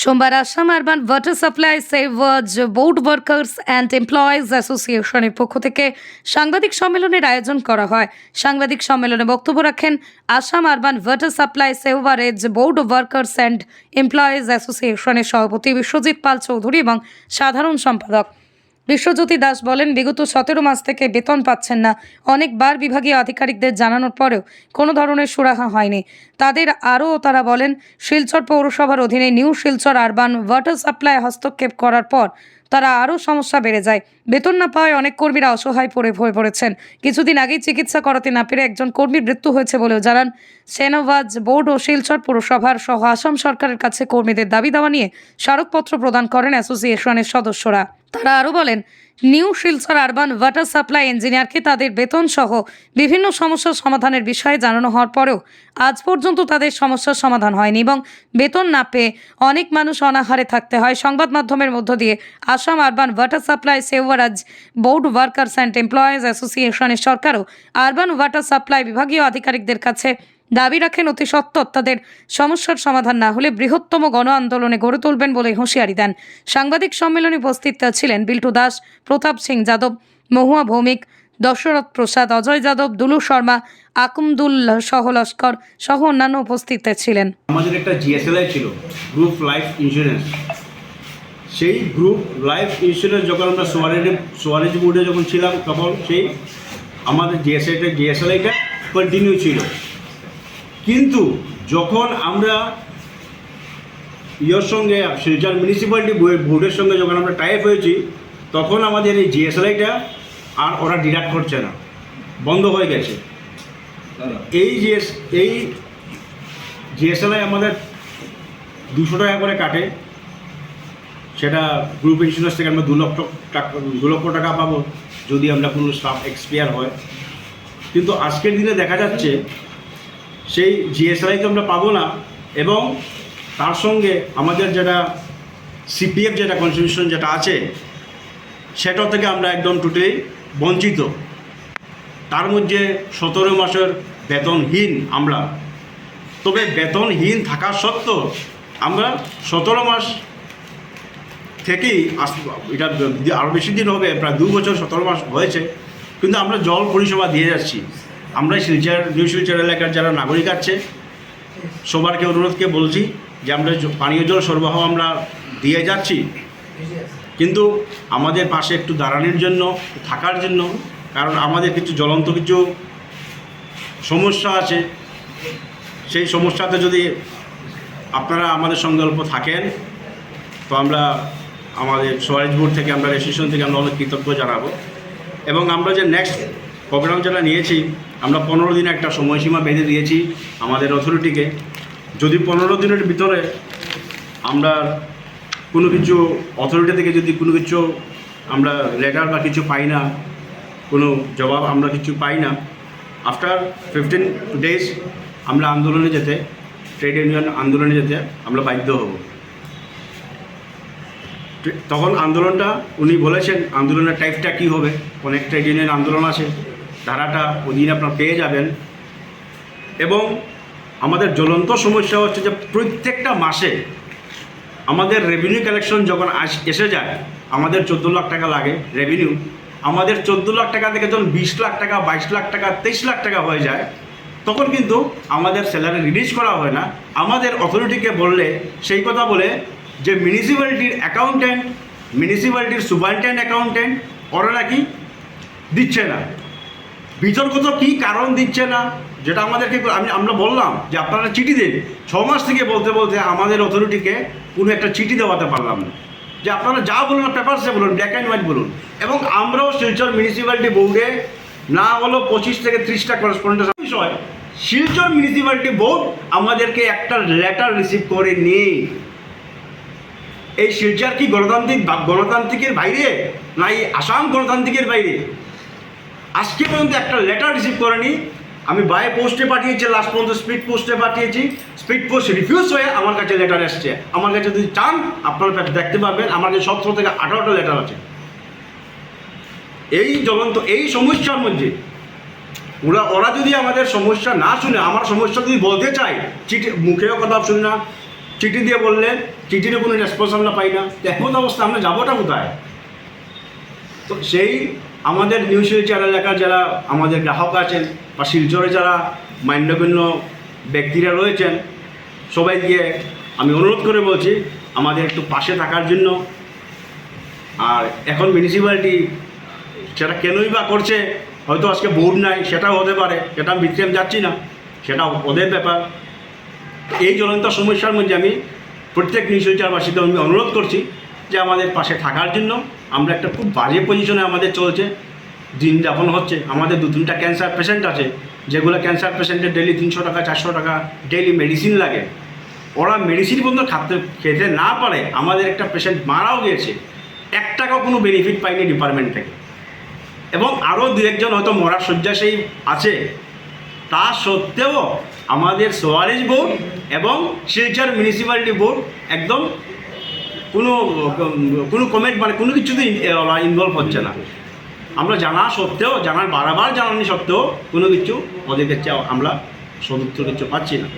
সোমবার Assam urban water supply sewerage board workers and employees অ্যাসোসিয়েশনের পক্ষ থেকে সাংবাদিক সম্মেলনের আয়োজন করা হয়। সাংবাদিক সম্মেলনে বক্তব্য রাখেন Assam urban water supply sewerage board workers and employees অ্যাসোসিয়েশনের সভাপতি বিশ্বজিৎ পাল চৌধুরী এবং সাধারণ সম্পাদক বিশ্বজ্যোতি দাস বলেন, বিগত সতেরো মাস থেকে বেতন পাচ্ছেন না। অনেকবার বিভাগীয় আধিকারিকদের জানানোর পরেও কোনো ধরনের সুরাহা হয়নি। তাদের আরও তারা বলেন, শিলচর পৌরসভার অধীনে new Silchar urban water supply হস্তক্ষেপ করার পর তারা আরও সমস্যা বেড়ে যায়। বেতন না পাওয়ায় অনেক কর্মীরা অসহায় পড়ে হয়ে পড়েছেন। কিছুদিন আগেই চিকিৎসা করাতে না পেরে একজন কর্মীর মৃত্যু হয়েছে বলেও জানান। সেনওয়াজ বোর্ড ও শিলচর পৌরসভার সহ আসাম সরকারের কাছে কর্মীদের দাবি দাওয়া নিয়ে স্মারকপত্র প্রদান করেন অ্যাসোসিয়েশনের সদস্যরা। তারা আরও বলেন, new Silchar urban water supply ইঞ্জিনিয়ারকে তাদের বেতন সহ বিভিন্ন সমস্যার সমাধানের বিষয়ে জানানো হওয়ার পরেও আজ পর্যন্ত তাদের সমস্যার সমাধান হয়নি এবং বেতন না পেয়ে অনেক মানুষ অনাহারে থাকতে হয়। সংবাদ মাধ্যমের মধ্য দিয়ে Assam urban water supply sewerage board workers and employees অ্যাসোসিয়েশনের সরকারও আরবান ওয়াটার সাপ্লাই বিভাগীয় আধিকারিকদের কাছে দাবি রাখেন অতি সত্বর তাদের সমস্যার সমাধান না হলে বৃহত্তম গণ আন্দোলনে গড়ে তুলবেন বলে হুঁশিয়ারি দেন। সাংবাদিক সম্মেলনে উপস্থিত ছিলেন বিল্টু দাস, প্রতাপ সিং যাদব, মহুয়া ভৌমিক, দশরথ প্রসাদ, অজয় যাদব, দুলু শর্মা, আকুমদুল সহ লস্কর সহ অন্যান্য উপস্থিত ছিলেন। আমাদের একটা জিএসএলআই ছিল গ্রুপ লাইফ ইন্স্যুরেন্স সেই গ্রুপ লাইফ ইন্স্যুরেন্স যখন আমরা সোয়ারেজে সোয়ারেজ বোর্ডে যখন ছিলাম তখন সেই আমাদের জিএসআইটা জিএসএলআইটা কন্টিনিউ ছিল। কিন্তু যখন আমরা ইয়ের সঙ্গে শিলচর মিউনিসিপ্যালিটি বোর্ডের সঙ্গে যখন আমরা টাইপ হয়েছি তখন আমাদের এই জিএসএলআইটা আর ওরা ডিডাক্ট করছে না। বন্ধ হয়ে গেছে। এই জিএস এই জিএসএলআই আমাদের দুশো টাকা করে কাটে। সেটা গ্রুপ ইন্স্যুরেন্স থেকে আমরা দু লক্ষ টাকা দু লক্ষ টাকা পাবো যদি আমরা কোনো স্টাফ এক্সপায়ার হয়। কিন্তু আজকের দিনে দেখা যাচ্ছে সেই জিএসআই তো আমরা পাবো না। এবং তার সঙ্গে আমাদের যেটা সিপিএফ যেটা কনস্টিটিউশন যেটা আছে সেটা থেকে আমরা একদম টোটালি বঞ্চিত। তার মধ্যে সতেরো মাসের বেতনহীন আমরা। তবে বেতনহীন থাকা সত্ত্বেও আমরা সতেরো মাস থেকেই আস এটা আরও বেশি দিন হবে, প্রায় দু বছর সতেরো মাস হয়েছে। কিন্তু আমরা জল পরিষেবা দিয়ে যাচ্ছি। আমরা শিলচর নিউ শিলচর এলাকার যারা নাগরিক আছে, সবারকে অনুরোধকে বলছি যে আমরা পানীয় জল সরবরাহ আমরা দিয়ে যাচ্ছি। কিন্তু আমাদের পাশে একটু দাঁড়ানোর জন্য, থাকার জন্য, কারণ আমাদের কিছু জ্বলন্ত কিছু সমস্যা আছে। সেই সমস্যাতে যদি আপনারা আমাদের সঙ্গে অল্প থাকেন, তো আমরা আমাদের সোয়ারেজ বোর্ড থেকে আমরা রেজিস্ট্রেশন থেকে আমরা অনেক কৃতজ্ঞ জানাব। এবং আমরা যে নেক্সট প্রোগ্রাম যেটা নিয়েছি। আমরা পনেরো দিনে একটা সময়সীমা বেঁধে দিয়েছি আমাদের অথরিটিকে যদি পনেরো দিনের ভিতরে আমরা কোনো কিছু অথরিটি থেকে যদি কোনো কিছু আমরা লেটার বা কিছু পাই না, কোনো জবাব আমরা কিছু পাই না আফটার ফিফটিন ডেজ আমরা আন্দোলনে যেতে ট্রেড ইউনিয়ন আন্দোলনে যেতে আমরা বাধ্য হব। তখন আন্দোলনটা, উনি বলেছেন, আন্দোলনের টাইপটা কী হবে? অনেক ট্রেড ইউনিয়ন আন্দোলন আছে। ধারাটা ওদিন আপনারা পেয়ে যাবেন। এবং আমাদের জ্বলন্ত সমস্যা হচ্ছে যে প্রত্যেকটা মাসে আমাদের রেভিনিউ কালেকশন যখন আস এসে যায়, আমাদের চোদ্দ লাখ টাকা লাগে রেভিনিউ আমাদের চোদ্দ লাখ টাকা থেকে যখন বিশ লাখ টাকা, বাইশ লাখ টাকা, তেইশ লাখ টাকা হয়ে যায়, তখন কিন্তু আমাদের স্যালারি রিলিজ করা হয় না। আমাদের অথরিটিকে বললে, সেই কথা বলে যে মিউনিসিপ্যালিটির অ্যাকাউন্ট্যান্ট মিউনিসিপ্যালিটির সুপারিনটেন্ডেন্ট অ্যাকাউন্ট্যান্ট ওরা নাকি দিচ্ছে না। বিতর্কত কী কারণ দিচ্ছে না? যেটা আমাদেরকে আমি আমরা বললাম যে আপনারা চিঠি দিন। ছ মাস থেকে বলতে বলতে আমাদের অথরিটিকে কোনো একটা চিঠি দেওয়াতে পারলাম না। যে আপনারা যা বলুন পেপারসে বলুন ব্ল্যাক অ্যান্ড হোয়াইট বলুন। এবং আমরাও শিলচর মিউনিসিপ্যালিটি বোর্ডে না হলো পঁচিশ থেকে ত্রিশটা করসপন্ডেন্স বিষয়, শিলচর মিউনিসিপ্যালিটি বোর্ড আমাদেরকে একটা লেটার রিসিভ করে নিয়ে। এই শিলচর কি গণতান্ত্রিক গণতান্ত্রিকের বাইরে? না, এই আসাম গণতান্ত্রিকের বাইরে। আজকে পর্যন্ত একটা লেটার রিসিভ করেনি। আমি বাই পোস্টে পাঠিয়েছি লাস্ট পর্যন্ত স্পিড পোস্টে পাঠিয়েছি। স্পিড পোস্ট রিফিউজ হয়ে আমার কাছে লেটার এসছে। আমার কাছে যদি চান, আপনারা দেখতে পাবেন আমার কাছে সতেরো থেকে আঠারোটা লেটার আছে। এই জ্বলন্ত, এই সমস্যার মধ্যে ওরা ওরা যদি আমাদের সমস্যা না শুনে, আমার সমস্যা যদি বলতে চায়, চিঠি, মুখেও কথা শুনে না, চিঠি দিয়ে বললে, চিঠিরও কোনো রেসপন্স আমরা পাই না। তো এমন অবস্থা, আমরা যাবোটা কোথায়? তো সেই আমাদের নিউ শিলচর এলাকার যারা আমাদের গ্রাহক আছেন বা শিলচরে যারা মান্যগণ্য ব্যক্তিরা রয়েছেন সবাইকে আমি অনুরোধ করে বলছি, আমাদের একটু পাশে থাকার জন্য। আর এখন মিউনিসিপ্যালিটি সেটা কেনই বা করছে, হয়তো আজকে বোর্ড নাই, সেটাও হতে পারে, সেটা আমি আমি যাচ্ছি না, সেটা ওদের ব্যাপার। এই জ্বলন্ত সমস্যার মধ্যে আমি প্রত্যেক নিউজবাসীকে আমি অনুরোধ করছি যে আমাদের পাশে থাকার জন্য আমরা একটা খুব বাজে পজিশনে আমাদের চলছে। দিন যাপন হচ্ছে। আমাদের দু তিনটা ক্যান্সার পেশেন্ট আছে, যেগুলো ক্যান্সার পেশেন্টের ডেলি তিনশো টাকা, চারশো টাকা ডেলি মেডিসিন লাগে। ওরা মেডিসিন পর্যন্ত খাতে, খেতে না পারে, আমাদের একটা পেশেন্ট মারাও গিয়েছে। এক টাকাও কোনো বেনিফিট পাইনি ডিপার্টমেন্ট থেকে। এবং আরও দু একজন হয়তো মরার শয্যাশায়ী আছে। তা সত্ত্বেও আমাদের সোয়ারেজ বোর্ড এবং শিলচর মিউনিসিপ্যালিটি বোর্ড একদম কোনো কোনো কমেন্ট মানে কোনো কিছুতে ওরা ইনভলভ হচ্ছে না। আমরা জানা সত্ত্বেও, জানার বারবার জানানি সত্ত্বেও কোনো কিছু ওদের কাছে আমরা সদুত্তর কিছু পাচ্ছি না।